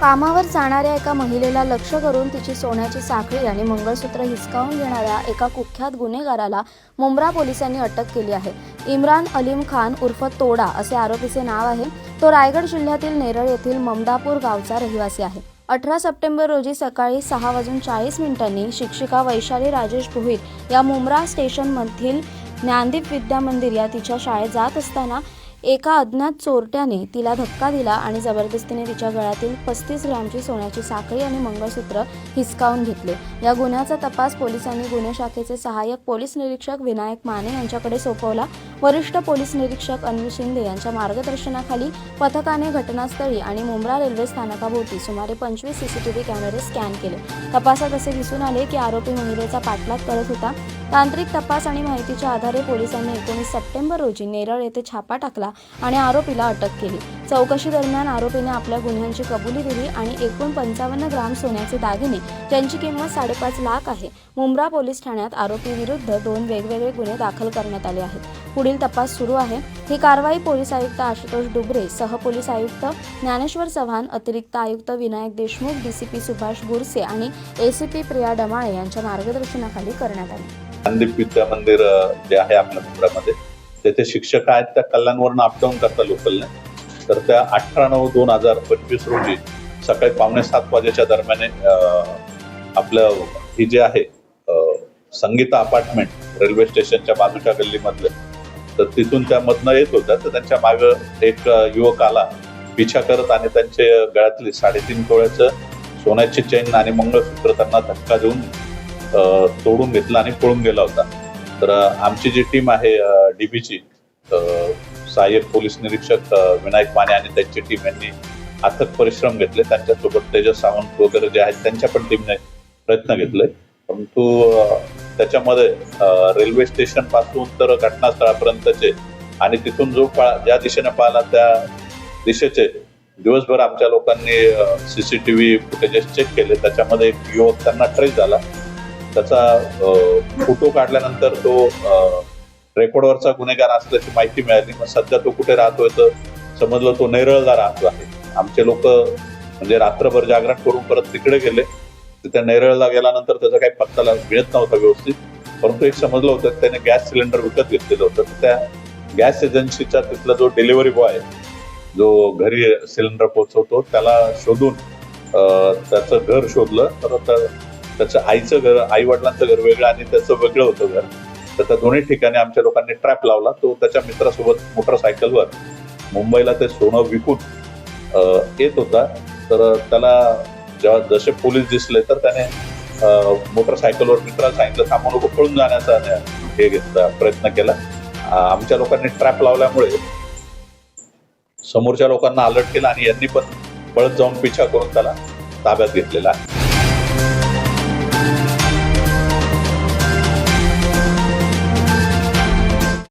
कामावर जाणाऱ्या एका महिलेला लक्ष करून तिची सोन्याची साखळी आणि मंगळसूत्र हिसकावून घेणाऱ्या एका कुख्यात गुन्हेगाराला मुंब्रा पोलिसांनी अटक केली आहे. इम्रान अलीम खान उर्फ तोडा असे आरोपीचे नाव आहे. तो रायगड जिल्ह्यातील नेरळ येथील ममदापूर गावचा रहिवासी आहे. अठरा सप्टेंबर रोजी सकाळी सहा वाजून चाळीस मिनिटांनी शिक्षिका वैशाली राजेश भोईर या मुंब्रा स्टेशनमधील ज्ञानदीप विद्या मंदिर या तिच्या शाळेत जात असताना एका अज्ञात चोरट्याने तिला धक्का दिला आणि जबरदस्तीने तिच्या गळ्यातील पस्तीस ग्रॅमची सोन्याची साखळी आणि मंगळसूत्र हिसकावून घेतले. या गुन्ह्याचा तपास पोलिसांनी गुन्हे शाखेचे सहाय्यक पोलीस निरीक्षक विनायक माने यांच्याकडे सोपवला. वरिष्ठ पोलीस निरीक्षक अन्वी शिंदे यांच्या मार्गदर्शनाखाली पथकाने घटनास्थळी आणि मुंब्रा रेल्वे स्थानकाभोवती सुमारे पंचवीस सीसीटीव्ही कॅमेरे स्कॅन केले. तपासात असे दिसून आले की आरोपी महिलेचा पाठलाग करत होता. तांत्रिक तपास आणि माहितीच्या आधारे पोलिसांनी एकोणीस सप्टेंबर रोजी नेरळ येथे छापा टाकला आणि आरोपीला अटक केली. चौकशी दरम्यान आरोपीने आपल्या गुन्ह्यांची कबुली दिली आणि एकूण पंचावन्न ग्राम सोन्याचे दागिने ज्यांची किंमत साडेपाच लाख आहे मुंब्रा पोलीस ठाण्यात आरोपी विरुद्ध दोन वेगवेगळे गुन्हे दाखल करण्यात आले आहेत. पुढील तपास सुरू आहे. ही कारवाई पोलीस आयुक्त आशुतोष डुबरे सहपोलीस आयुक्त ज्ञानेश्वर चव्हाण अतिरिक्त आयुक्त विनायक देशमुख डीसीपी सुभाष बुरसे आणि एसीपी प्रिया डमाळे यांच्या मार्गदर्शनाखाली करण्यात आली. मंदिर जे आहे आपल्या मुंब्रामध्ये तेथे शिक्षक आहेत त्या कल्याणवरून अपडाऊन करतात लोकलने. तर त्या अठरा नऊ दोन हजार पंचवीस रोजी सकाळी पावणे सात वाजेच्या दरम्यान आपलं ही जे आहे संगीता अपार्टमेंट रेल्वे स्टेशनच्या बाजूच्या गल्लीमधलं तर तिथून त्या मधनं येत होत्या. तर त्यांच्या मागं एक युवक आला पिछा करत आणि त्यांचे गळ्यातली साडेतीन तोळ्याचं सोन्याची चेन आणि मंगळसूत्र त्यांना धक्का देऊन तोडून घेतला आणि पळून गेला होता. तर आमची जी टीम आहे डीबीची सहाय्यक पोलीस निरीक्षक विनायक माने आणि त्यांची टीम यांनी अथक परिश्रम घेतले. त्यांच्यासोबत तेजस सावंत वगैरे जे आहेत त्यांच्या पण टीमने प्रयत्न घेतले. परंतु त्याच्यामध्ये रेल्वे स्टेशनपासून तर घटनास्थळापर्यंतचे आणि तिथून जो पळा ज्या दिशेने पाहिला त्या दिशेचे दिवसभर आमच्या लोकांनी सीसीटीव्ही फुटेजेस चेक केले. त्याच्यामध्ये एक युवक त्यांना ट्रेस झाला. त्याचा फोटो काढल्यानंतर तो रेकॉर्डवरचा गुन्हेगार असल्याची माहिती मिळाली. मग सध्या तो कुठे राहतोय तर समजलं तो नेरळला राहतो आहे. आमचे लोक म्हणजे रात्रभर जागरण करून परत तिकडे गेले. तर त्या नेरळला गेल्यानंतर त्याचा काही पत्ताला मिळत नव्हता व्यवस्थित. परंतु एक समजलं होतं त्याने गॅस सिलेंडर विकत घेतलेलं होतं. तर त्या गॅस एजन्सीचा तिथला जो डिलिव्हरी बॉय आहे जो घरी सिलेंडर पोहोचवतो त्याला शोधून त्याचं घर शोधलं. तर त्याचं आईचं घर आई वडिलांचं घर वेगळं आणि त्याचं वेगळं होतं घर. तर त्या दोन्ही ठिकाणी आमच्या लोकांनी ट्रॅप लावला. तो त्याच्या मित्रासोबत मोटरसायकलवर मुंबईला ते सोनं विकून येत होता. तर त्याला जेव्हा जसे पोलीस दिसले तर त्याने मोटरसायकलवर मित्राला सांगितलं थांबू नको पळून जाण्याचा हे घेतला प्रयत्न केला. आमच्या लोकांनी ट्रॅप लावल्यामुळे समोरच्या लोकांना अलर्ट केला आणि यांनी पण पळत जाऊन पिछा करून त्याला ताब्यात घेतलेला आहे.